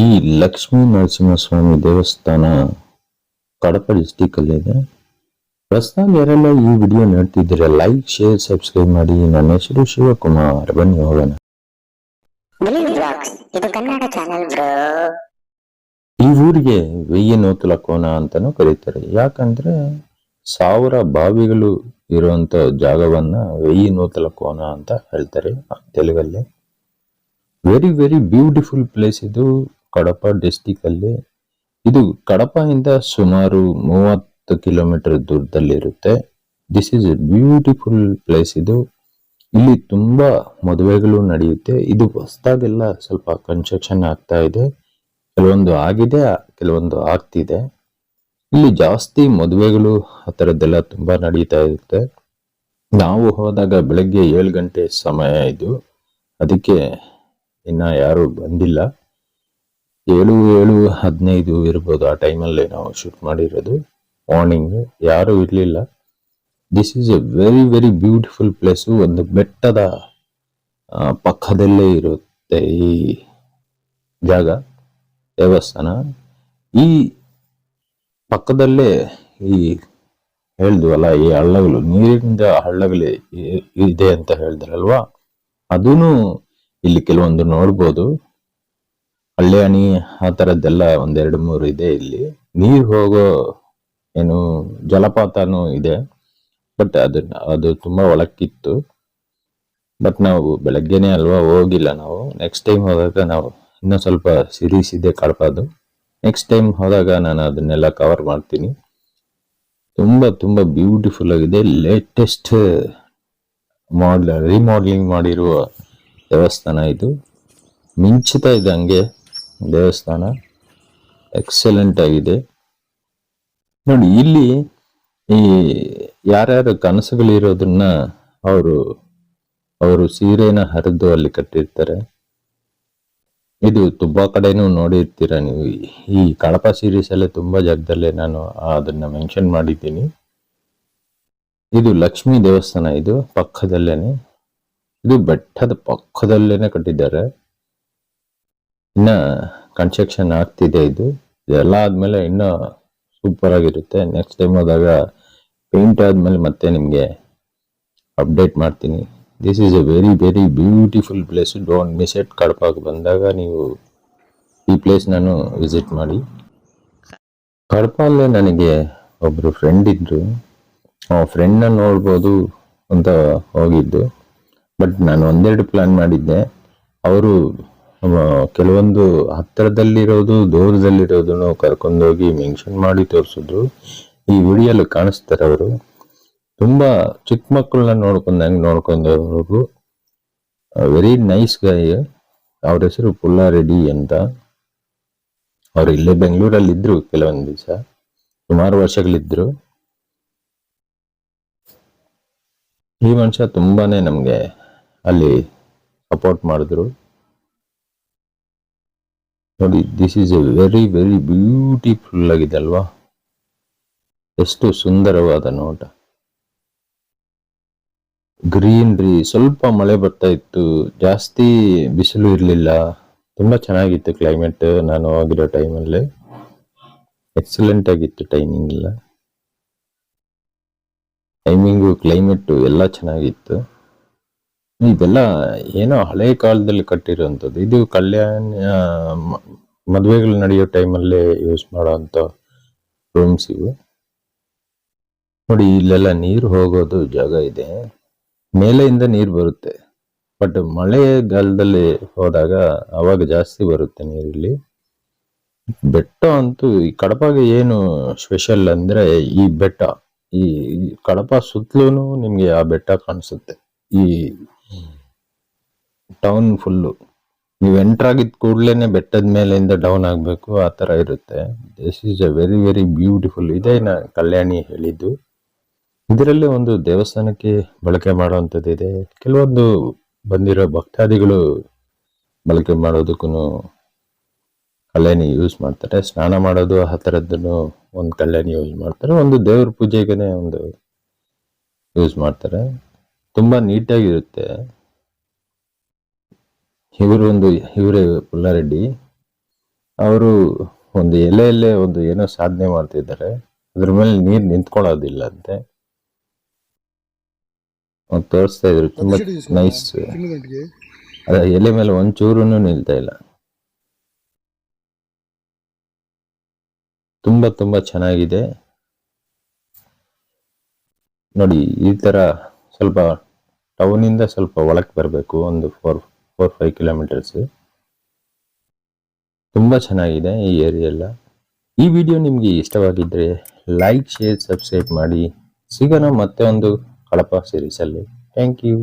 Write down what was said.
ಈ ಲಕ್ಷ್ಮೀ ನರಸಿಂಹಸ್ವಾಮಿ ದೇವಸ್ಥಾನ ಕಡಪ ಡಿಸ್ಟಿಕ್ ಅಲ್ಲಿ ಇದೆ ಪ್ರಸ್ತುತ ಯಾರೆಲ್ಲ ಈ ವಿಡಿಯೋ ನೋಡ್ತಿದ್ದೀರಾ ಲೈಕ್ ಶೇರ್ ಸಬ್ಸ್ಕ್ರೈಬ್ ಮಾಡಿ. ನನ್ನ ಹೆಸರು ಶಿವಕುಮಾರ್. ಬನ್ನಿ ಹೋಗೋಣ. ಈ ಊರಿಗೆ ವೆಯ್ಯ ನೂತಲ ಕೋನ ಅಂತಾನೂ ಕರೀತಾರೆ. ಯಾಕಂದ್ರೆ ಸಾವಿರ ಬಾವಿಗಳು ಇರುವಂತ ಜಾಗವನ್ನ ವೆಯ್ಯ ನೂತಲ ಕೋನ ಅಂತ ಹೇಳ್ತಾರೆ ತೆಲುಗಲ್ಲಿ. ವೆರಿ ವೆರಿ ಬ್ಯೂಟಿಫುಲ್ ಪ್ಲೇಸ್ ಇದು. ಕಡಪ ಡಿಸ್ಟಿಕ್ ಅಲ್ಲಿ ಇದು ಕಡಪದಿಂದ ಸುಮಾರು ಮೂವತ್ತು kilometre ದೂರದಲ್ಲಿರುತ್ತೆ. This is a beautiful place ಇದು. ಇಲ್ಲಿ ತುಂಬಾ ಮದುವೆಗಳು ನಡೆಯುತ್ತೆ. ಇದು ಹೊಸದಾಗೆಲ್ಲ ಸ್ವಲ್ಪ ಕನ್ಸ್ಟ್ರಕ್ಷನ್ ಆಗ್ತಾ ಇದೆ. ಕೆಲವೊಂದು ಆಗಿದೆ, ಕೆಲವೊಂದು ಆಗ್ತಿದೆ. ಇಲ್ಲಿ ಜಾಸ್ತಿ ಮದುವೆಗಳು ಆ ಥರದ್ದೆಲ್ಲ ತುಂಬಾ ನಡೀತಾ ಇರುತ್ತೆ. ನಾವು ಹೋದಾಗ ಬೆಳಗ್ಗೆ ಏಳು ಗಂಟೆ ಸಮಯ ಇದು. ಅದಕ್ಕೆ ಇನ್ನ ಯಾರು ಬಂದಿಲ್ಲ. ಏಳು ಏಳು ಹದಿನೈದು ಇರ್ಬೋದು ಆ ಟೈಮಲ್ಲಿ ನಾವು ಶೂಟ್ ಮಾಡಿರೋದು. ಮಾರ್ನಿಂಗ್ ಯಾರೂ ಇರಲಿಲ್ಲ. This is a very very beautiful place ಒಂದು ಬೆಟ್ಟದ ಪಕ್ಕದಲ್ಲೇ ಇರುತ್ತೆ ಈ ಜಾಗ, ದೇವಸ್ಥಾನ. ಈ ಪಕ್ಕದಲ್ಲೇ ಈ ಹೇಳಿದ್ವಲ್ಲ, ಈ ಹಳ್ಳಗಳು, ನೀರಿನಿಂದ ಹಳ್ಳಗಳು ಇದೆ ಅಂತ ಹೇಳಿದ್ರಲ್ವಾ? ಅದೂ ಇಲ್ಲಿ ಕೆಲವೊಂದು ನೋಡ್ಬೋದು. ಹಳ್ಳಿಯಾಣಿ ಆ ಥರದ್ದೆಲ್ಲ ಒಂದೆರಡು ಮೂರು ಇದೆ ಇಲ್ಲಿ. ನೀರು ಹೋಗೋ ಏನು ಜಲಪಾತನೂ ಇದೆ ಬಟ್ ಅದು ಅದು ತುಂಬ ಒಳಕ್ಕಿತ್ತು. ಬಟ್ ನಾವು ಬೆಳಗ್ಗೆನೆ ಅಲ್ವಾ ಹೋಗಿಲ್ಲ ನಾವು. ನೆಕ್ಸ್ಟ್ ಟೈಮ್ ಹೋದಾಗ ನಾವು ಇನ್ನೂ ಸ್ವಲ್ಪ ಸಿರೀಸ್ ಇದೆ ಕಳಪದು. ನೆಕ್ಸ್ಟ್ ಟೈಮ್ ಹೋದಾಗ ನಾನು ಅದನ್ನೆಲ್ಲ ಕವರ್ ಮಾಡ್ತೀನಿ. ತುಂಬ ತುಂಬ ಬ್ಯೂಟಿಫುಲ್ ಆಗಿದೆ. ಲೇಟೆಸ್ಟ್ ಮಾಡ್ಲ ರಿಮಾಡ್ಲಿಂಗ್ ಮಾಡಿರುವ ದೇವಸ್ಥಾನ ಇದು. ಮಿಂಚುತ್ತಾ ಇದೆ ದೇವಸ್ಥಾನ. ಎಕ್ಸಲೆಂಟ್ ಆಗಿದೆ. ನೋಡಿ, ಇಲ್ಲಿ ಈ ಯಾರ್ಯಾರ ಕನಸುಗಳಿರೋದನ್ನ ಅವರು ಅವರು ಸೀರೆನ ಹರಿದು ಅಲ್ಲಿ ಕಟ್ಟಿರ್ತಾರೆ. ಇದು ತುಂಬಾ ಕಡೆನೂ ನೋಡಿರ್ತೀರ ನೀವು. ಈ ಕಳಪ ಸೀರೀಸ್ ಅಲ್ಲೇ ತುಂಬಾ ಜಾಗದಲ್ಲೇ ನಾನು ಅದನ್ನ ಮೆನ್ಷನ್ ಮಾಡಿದ್ದೀನಿ. ಇದು ಲಕ್ಷ್ಮೀ ದೇವಸ್ಥಾನ, ಇದು ಪಕ್ಕದಲ್ಲೇನೆ. ಇದು ಬೆಟ್ಟದ ಪಕ್ಕದಲ್ಲೇನೆ ಕಟ್ಟಿದ್ದಾರೆ. ಇನ್ನ ಕನ್ಸ್ಟ್ರಕ್ಷನ್ ಆಗ್ತಿದೆ ಇದು. ಇದೆಲ್ಲ ಆದಮೇಲೆ ಇನ್ನ ಸೂಪರ್ ಆಗಿರುತ್ತೆ. ನೆಕ್ಸ್ಟ್ ಟೈಮ್ ಹೋದಾಗ ಪೇಂಟ್ ಆದಮೇಲೆ ಮತ್ತೆ ನಿಮಗೆ ಅಪ್ಡೇಟ್ ಮಾಡ್ತೀನಿ. This is a very very beautiful place don't miss it ಕಡಪಾಗಿ ಬಂದಾಗ ನೀವು ಈ ಪ್ಲೇಸ್ ನಾನು ವಿಸಿಟ್ ಮಾಡಿ. ಕಡಪಲ್ಲೇ ನನಗೆ ಒಬ್ಬರು ಫ್ರೆಂಡ್ ಇದ್ದರು ಆ ಫ್ರೆಂಡ್ನ ನೋಡ್ಬೋದು ಅಂತ ಹೋಗಿದ್ದು. ಬಟ್ ನಾನು ಒಂದೆರಡು ಪ್ಲಾನ್ ಮಾಡಿದ್ದೆ. ಅವರು ಕೆಲವೊಂದು ಹತ್ತಿರದಲ್ಲಿರೋದು, ದೂರದಲ್ಲಿರೋದನ್ನು ಕರ್ಕೊಂಡೋಗಿ ಮೆನ್ಷನ್ ಮಾಡಿ ತೋರಿಸಿದ್ರು. ಈ ವಿಡಿಯೋಲ್ಲಿ ಕಾಣಿಸ್ತಾರೆ ಅವರು. ತುಂಬ ಚಿಕ್ಕ ಮಕ್ಕಳನ್ನ ನೋಡ್ಕೊಂಡಂಗೆ ನೋಡ್ಕೊಂಡವರು. ವೆರಿ ನೈಸ್ ಗಾಯ ಅವ್ರ ಹೆಸರು ಪುಲ್ಲಾರೆಡ್ಡಿ ಅಂತ. ಅವ್ರು ಇಲ್ಲೇ ಬೆಂಗಳೂರಲ್ಲಿ ಇದ್ರು ಕೆಲವೊಂದು ದಿವಸ. ಸುಮಾರು ವರ್ಷಗಳಿದ್ರು. ಈ ಮನುಷ್ಯ ತುಂಬಾನೇ ನಮಗೆ ಅಲ್ಲಿ ಸಪೋರ್ಟ್ ಮಾಡಿದ್ರು. ನೋಡಿ this is a very very beautiful ಆಗಿದೆ ಅಲ್ವಾ? ಎಷ್ಟು ಸುಂದರವಾದ ನೋಟ. ಗ್ರೀನ್ರಿ ಸ್ವಲ್ಪ ಮಳೆ ಬರ್ತಾ ಇತ್ತು, ಜಾಸ್ತಿ ಬಿಸಿಲು ಇರಲಿಲ್ಲ. ತುಂಬ ಚೆನ್ನಾಗಿತ್ತು ಕ್ಲೈಮೇಟ್ ನಾನು ಹೋಗಿರೋ ಟೈಮಲ್ಲಿ ಎಕ್ಸಲೆಂಟ್ ಆಗಿತ್ತು ಟೈಮಿಂಗ್ ಎಲ್ಲ. ಟೈಮಿಂಗು ಕ್ಲೈಮೇಟು ಎಲ್ಲ ಚೆನ್ನಾಗಿತ್ತು. ಇದೆಲ್ಲ ಏನೋ ಹಳೆ ಕಾಲದಲ್ಲಿ ಕಟ್ಟಿರುವಂಥದ್ದು. ಇದು ಕಲ್ಯಾಣ ಮದುವೆಗಳು ನಡೆಯೋ ಟೈಮಲ್ಲೇ ಯೂಸ್ ಮಾಡೋವಂಥ ರೂಮ್ಸ್ ಇವು. ನೋಡಿ, ಇಲ್ಲೆಲ್ಲ ನೀರು ಹೋಗೋದು ಜಾಗ ಇದೆ. ಮೇಲೆಯಿಂದ ನೀರು ಬರುತ್ತೆ. ಬಟ್ ಮಳೆಗಾಲದಲ್ಲಿ ಹೋದಾಗ ಅವಾಗ ಜಾಸ್ತಿ ಬರುತ್ತೆ ನೀರಿಲ್ಲಿ. ಬೆಟ್ಟ ಅಂತೂ ಈ ಕಡಪಗೆ ಏನು ಸ್ಪೆಷಲ್ ಅಂದ್ರೆ ಈ ಬೆಟ್ಟ. ಈ ಕಡಪ ಸುತ್ತಲೂ ನಿಮಗೆ ಆ ಬೆಟ್ಟ ಕಾಣಿಸುತ್ತೆ. ಈ ಟೌನ್ ಫುಲ್ಲು ನೀವು ಎಂಟರ್ ಆಗಿದ ಕೂಡಲೇ ಬೆಟ್ಟದ ಮೇಲಿಂದ ಡೌನ್ ಆಗಬೇಕು, ಆ ಥರ ಇರುತ್ತೆ. This is a very very beautiful ಇದೇ ನಾ ಕಲ್ಯಾಣಿ ಹೇಳಿದ್ದು. ಇದರಲ್ಲಿ ಒಂದು ದೇವಸ್ಥಾನಕ್ಕೆ ಬಳಕೆ ಮಾಡುವಂಥದ್ದು ಇದೆ. ಕೆಲವೊಂದು ಬಂದಿರೋ ಭಕ್ತಾದಿಗಳು ಬಳಕೆ ಮಾಡೋದಕ್ಕೂ ಕಲ್ಯಾಣಿ ಯೂಸ್ ಮಾಡ್ತಾರೆ. ಸ್ನಾನ ಮಾಡೋದು ಆ ಥರದ್ದನ್ನು ಒಂದು ಕಲ್ಯಾಣಿ ಯೂಸ್ ಮಾಡ್ತಾರೆ. ಒಂದು ದೇವ್ರ ಪೂಜೆಗೇ ಒಂದು ಯೂಸ್ ಮಾಡ್ತಾರೆ. ತುಂಬಾ ನೀಟಾಗಿರುತ್ತೆ. ಇವರು ಒಂದು ಇವರೇ ಪುಲ್ಲಾರೆಡ್ಡಿ ಅವರು ಒಂದು ಎಲೆಯಲ್ಲೇ ಒಂದು ಏನೋ ಸಾಧನೆ ಮಾಡ್ತಿದ್ದಾರೆ. ಅದ್ರ ಮೇಲೆ ನೀರು ನಿಂತ್ಕೊಳ್ಳೋದಿಲ್ಲ ಅಂತೆ ತೋರಿಸ್ತಾ ಇದ್ರು ತುಂಬಾ ನೈಸ್ ಎಲೆ ಮೇಲೆ ಒಂಚೂರು ನಿಲ್ತಾ ಇಲ್ಲ. ತುಂಬಾ ತುಂಬಾ ಚೆನ್ನಾಗಿದೆ. ನೋಡಿ ಈ ತರ ಸ್ವಲ್ಪ ಟೌನ್ ಇಂದ ಸ್ವಲ್ಪ ಒಳಕ್ಕೆ ಬರಬೇಕು, ಒಂದು ಫೋರ್ ಫೋರ್ ಫೈವ್ ಕಿಲೋಮೀಟರ್ಸ್ ತುಂಬಾ ಚೆನ್ನಾಗಿದೆ ಈ ಏರಿಯಾ ಎಲ್ಲ. ಈ ವಿಡಿಯೋ ನಿಮಗೆ ಇಷ್ಟವಾಗಿದ್ರೆ ಲೈಕ್ ಶೇರ್ ಸಬ್ಸ್ಕ್ರೈಬ್ ಮಾಡಿ. ಸಿಗೋಣ ಮತ್ತೆ ಒಂದು ಕಳಪ ಸೀರೀಸಲ್ಲಿ ಥ್ಯಾಂಕ್ ಯು